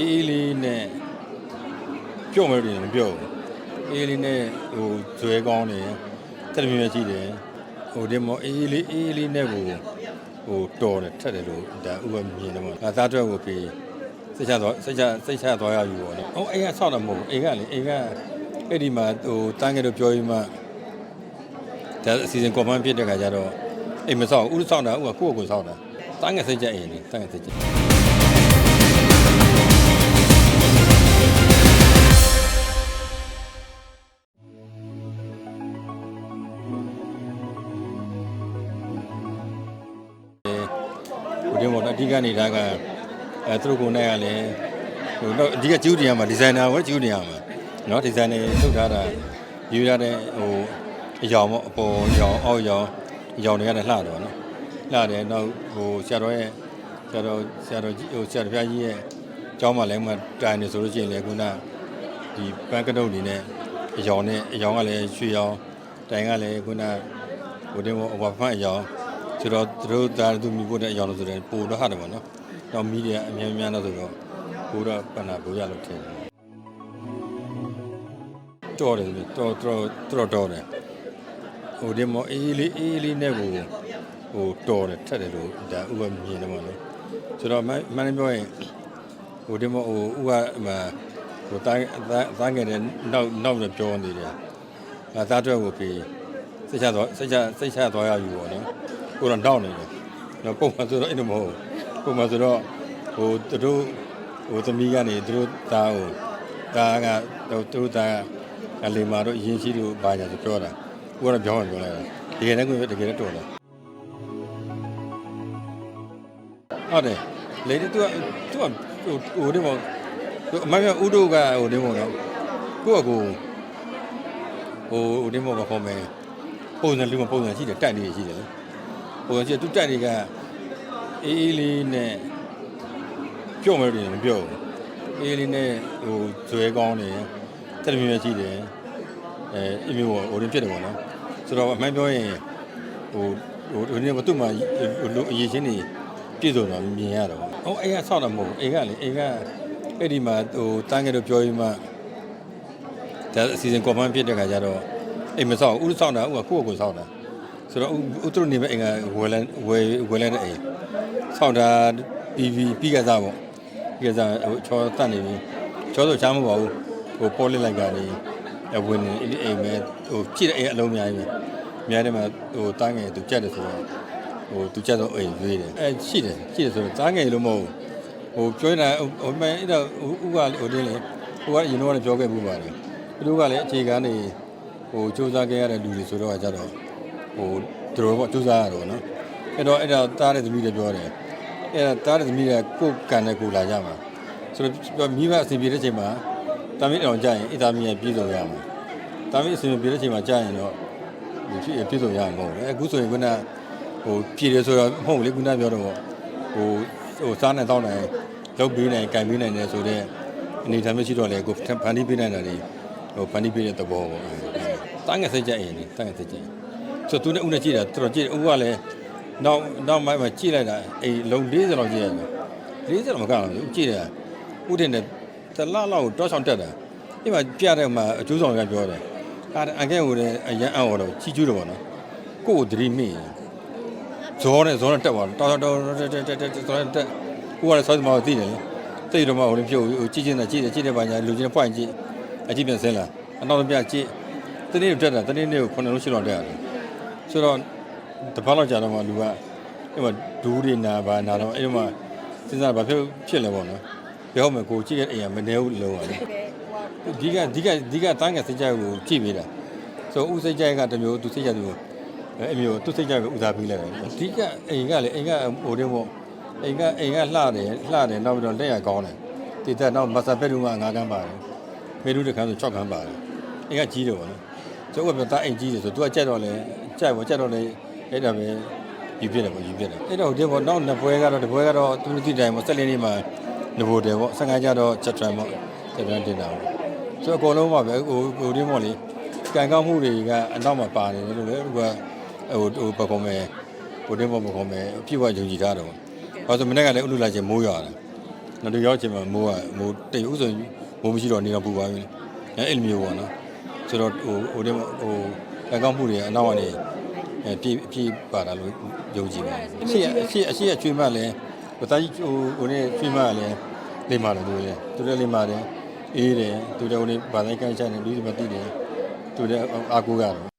အေးအေးလေးနဲ့ပြော့မယ်လို့မပြောဘူးအေးအေးလေးနဲ့ဟိုဇွဲကောင်းတယ်တက်မြင်မြရှိတယ်ဟိုဒီမောအေးအေးလေးအေးအေးလေးနဲ့ကိုဟိုတော်တယ်ထက်တယ်လို့ဒါဥပမြင်တယ်ပေါ့ဒါသားအတွက်ကိုပြီးစိတ်ချသွားစိတ်ချစိတ်ချသွားရပြီပေါ့နော်ဟိုအိမ်ကဆောက်တာမဟုတ်ဘူးအိမ်ကလေအိမ်ကအဲ့ဒီမှာဟိုတန်းငယ်တို့ပြောပြီးမှဒါအစီအစဉ်ကွန်မန့်ဖြစ်တဲ့ခါကျတော့အိမ်မဆောက်ဘူးဥဆောက်တာဥကကိုယ့်ကိုယ်ဆောက်တာတန်းငယ်စိတ်ချက်အိမ်လေတန်းငယ်စိတ်ချ တွင်းပေါ့နော်အဓိကနေတာကအဲသူတို့ကိုယ်နဲ့ကလည်းဟိုတော့အဓိကကျူးတင်ရမှာဒီဇိုင်နာပဲကျူးတင်ရမှာနော်ဒီဇိုင်နာထုတ်ထားတာယူရတဲ့ဟိုအယောင်ပေါ့အပေါ်ရောင်အောက်ရောင်ရောင်တွေကလည်းလှတော့နော်လှတယ်နောက်ဟိုဆရာတော်ရဲ့ဆရာတော်ဆရာတော်ကြီးဟိုဆရာတော်ဘုရားကြီးရဲ့အကြောင်းမှလည်းမတိုင်နေဆိုလို့ရှိရင်လေခုနဒီပန်းကတုပ်နေနဲ့အယောင်နဲ့အယောင်ကလည်းရွှေရောင်တိုင်ကလည်းခုနဟိုတင်းပေါ့အဝဖန့်အယောင် ဆိုတော့သူတို့ဒါသူမိဖို့တဲ့အကြောင်းလို့ဆိုတယ်ပိုတော့ဟာတယ်ပေါ့နော်။တော့မီဒီယာအများများတော့ဆိုတော့ပိုတော့ပဏာပိုရလို့ထင်တယ်။တော်တယ်တော်တော်တော်တော်တယ်။ဟိုဒီမောအေးလေးအေးလေးနဲ့ကိုဟိုတော်တယ်ထက်တယ်လို့ဒါဥပမြင်တယ်ပေါ့နော်။ဆိုတော့မမန်ပြောရင်ဟိုဒီမောဟိုဥကမဟိုတိုင်းတိုင်းငယ်တဲ့နောက်နောက်တော့ပြောနေတယ်။အဲသားအတွက်ကိုပြီးစိတ်ချသွားစိတ်ချစိတ်ချသွားရပြီပေါ့နော်။ ကိုတော့တောင်းနေတယ်။တော့ပုံမှန်ဆိုတော့အဲ့လိုမဟုတ်ဘူး။ပုံမှန်ဆိုတော့ဟိုသူတို့ဟိုသမီးကနေသူတို့သားဟိုသားကသူတို့သားကလေမာတို့အရင်ရှိလို့ပါကြဆိုပြောတာ။ကိုကတော့ပြောမှပြောလိုက်တာ။တကယ်လည်းကိုတကယ်လည်းတော်တယ်။ဟုတ်တယ်။လေတူကသူကဟိုဟိုဒီမောသူအမမဥဒုကဟိုဒီမောတော့ကိုကကိုဟိုဟိုဒီမောကခေါ်မယ်ပုံစံလူမပုံစံရှိတယ်တိုက်နေရှိတယ်လေ။ ဟိုကျသူတက်တွေကအေးအေးလေးနဲ့ပြော့မယ်လို့မပြောဘူးအေးအေးလေးနဲ့ဟိုဇွဲကောင်းတယ်တက်မြင်မြရှိတယ်အဲအမျိုးဟိုရင်းဖြစ်တယ်ပေါ့နော်ဆိုတော့အမှန်ပြောရင်ဟိုဟိုဒီနေ့မသူ့မှာလူအရေးချင်းနေပြည့်စုံတော့မြင်ရတော့ဟိုအိမ်ကဆောက်တာမဟုတ်ဘူးအိမ်ကလေအိမ်ကအဲ့ဒီမှာဟိုတန်းငယ်တို့ပြောပြီးမှဒါအစီအစဉ်ကွန်မန့်ဖြစ်တဲ့ခါကျတော့အိမ်မဆောက်ဘူးဥဆောက်တာဥကကိုယ့်ကိုယ်ဆောက်တာ ဆိုတော့ဥတုနေမဲ့အင်္ဂါဝယ်လန်းဝယ်ဝယ်လန်းတဲ့အိမ်ဆောက်တာပြီးပြီးပြီးကစားပေါ့ပြီးကစားဟိုချောတတ်နေပြီချောဆိုချားမပါဘူးဟိုပေါ်လစ်လိုက်ကနေအဝင်နေအဲ့ဒီအိမ်မဲ့ဟိုကြည့်တဲ့အိမ်အလုံးအများကြီးပဲအများတယ်မှာဟိုတားငယ်သူကြက်တယ်ဆိုတော့ဟိုသူကြက်တော့အိမ်ရွေးတယ်အဲရှိတယ်ရှိတယ်ဆိုတော့တားငယ်လို့မဟုတ်ဘူးဟိုပြောနေတာဟိုမှအဲ့တော့ဥကဟိုတင်းလေဟိုကရင်တော့လည်းပြောခဲ့မှုပါတယ်သူတို့ကလည်းအခြေခံနေဟိုစူးစမ်းခဲ့ရတဲ့လူတွေဆိုတော့ကြတော့ ဟိုသူတို့ပေါ့စူးစမ်းရတော့နော်အဲ့တော့အဲ့တော့တားတဲ့သမီးတွေပြောတယ်အဲ့ဒါတားတဲ့သမီးတွေကကိုယ်ကန်တဲ့ကိုလာကြမှာဆိုတော့မိဘအစီပြေတဲ့ချိန်မှာတာမီးအောင်ကြရင်အတာမီးရဲ့ပြည်စုံရမှာတာမီးအစီပြေတဲ့ချိန်မှာကြရင်တော့ဒီဖြစ်ပြည်စုံရမှာမဟုတ်ဘူးအခုဆိုရင်ခုနဟိုပြည်တယ်ဆိုတော့မဟုတ်လေခုနပြောတော့ဟိုဟိုစားနေတောင်းနေလုပ်ပြီးနိုင်ကန်ပြီးနိုင်တယ်ဆိုတော့အနေထားမရှိတော့လေကိုဖန်တီးပေးနိုင်တာတွေဟိုဖန်တီးပေးတဲ့သဘောပေါ့တားငယ်စိတ်ကြရင်လေတားငယ်စိတ်ကြရင် ဆိုသူနဲ့ဦးနဲ့ကြည့်တာတော်တော်ကြည့်ဦးကလည်းနောက်နောက်မှမှကြည့်လိုက်တာအေးလုံး40လောက်ကြည့်ရတယ်40လောက်မကဘူးကြည့်တယ်ဦးတင်တဲ့တလားလောက်တောဆောင်တက်တာဒီမှာပြတဲ့မှာအကျိုးဆောင်ကပြောတယ်အာအန်ကဲကိုလည်းအရန်အောင်တော့ချီကျူးတယ်ပေါ့နော်ကိုကိုသတိမိဇောနဲ့ဇောနဲ့တက်သွားတော်တော်တက်တက်တက်တက်တက်တက်ဦးကလည်းဆောက်သမားကိုသိတယ်လေသိတော့မှဟိုလည်းပြုတ်ကြည့်ချင်းနဲ့ကြည့်တယ်ကြည့်တဲ့ဘာညာလူချင်းပွိုင်ကြည့်အကြည့်ပြန်ဆင်းလာအနောက်ပြကြည့်တနေ့တက်တာတနေ့နေ့ကို9လုံး10လုံးတက်ရတယ် ဆိုတော့တပတ်လောက်ကြာတော့မှလူကအဲ့မှာဒူးတွေနာပါနာတော့အဲ့မှာစဉ်းစားဘာဖြစ်ဖြစ်လဲပေါ့နော်ပြောမယ်ကိုကြည့်တဲ့အိမ်ကမနေဘူးလုံးရတယ်ဒီကဒီကဒီကတန်းကစိတ်ကြိုက်ကိုကြည့်ပေးတာဆိုဥစိတ်ကြိုက်ကတမျိုးသူစိတ်ကြိုက်သူအဲ့မျိုးသူစိတ်ကြိုက်ကိုဥစားပေးလိုက်တယ်ဒီကအိမ်ကလေအိမ်ကဟိုတင်းပေါ့အိမ်ကအိမ်ကလှတယ်လှတယ်နောက်ပြီးတော့လက်ရကောင်းတယ်ဒီတက်နောက်မဆာပက်တူကငါးကန်းပါတယ်မေတူတစ်ခန်းဆို6ကန်းပါတယ်အိမ်ကကြီးတယ်ပေါ့နော် ကျုပ်ကပြောတာအိမ်ကြီးတယ်ဆိုသူကကြက်တော့လေကြက်ပေါ့ကြက်တော့လေအဲ့ဒါပဲယူပြတယ်ပေါ့ယူပြတယ်အဲ့တော့ဒီပေါ့နောက်နှစ်ပွဲကတော့တစ်ပွဲကတော့သူတို့တိတိုင်ပေါ့ဆက်လင်းလေးမှာနဘိုတယ်ပေါ့15ကျတော့ချက်ထရန်ပေါ့ချက်ထရန်တင်တာပေါ့ဆိုတော့အကုန်လုံးပါပဲဟိုဟိုဒီပေါ့လေကံကောင်းမှုတွေကအနောက်မှာပါနေတယ်လို့လေသူကဟိုဟိုပကုံးမယ်ဟိုဒီပေါ့ပကုံးမယ်အပြည့်ဝယုံကြည်ထားတယ်ပေါ့ဘာလို့မနေ့ကလည်းဥလူလာချင်းမိုးရွာတယ်နောက်တစ်ရောက်ချင်မှာမိုးကမိုးတိတ်ဥဆိုမိုးမရှိတော့နေတော့ပူပါပြီအဲအဲ့လိုမျိုးပေါ့နော် ဆိုတော့ဟိုဟိုတဲ့ဟိုအကောင့်မှုတွေအနောက်ကနေအဲပြေးပြေးပါတာလို့ယုံကြည်ပါတယ်အရှိအရှိအရှိအချွေးမလည်းဟိုတာကြီးဟိုဟိုနဲ့ချွေးမလည်းလိမ္မာတယ်သူလည်းသူလည်းလိမ္မာတယ်အေးတယ်သူလည်းဟိုနေဗာတိုင်းကိုင်းချတယ်လူတွေမသိတယ်သူလည်းအာကိုကတော့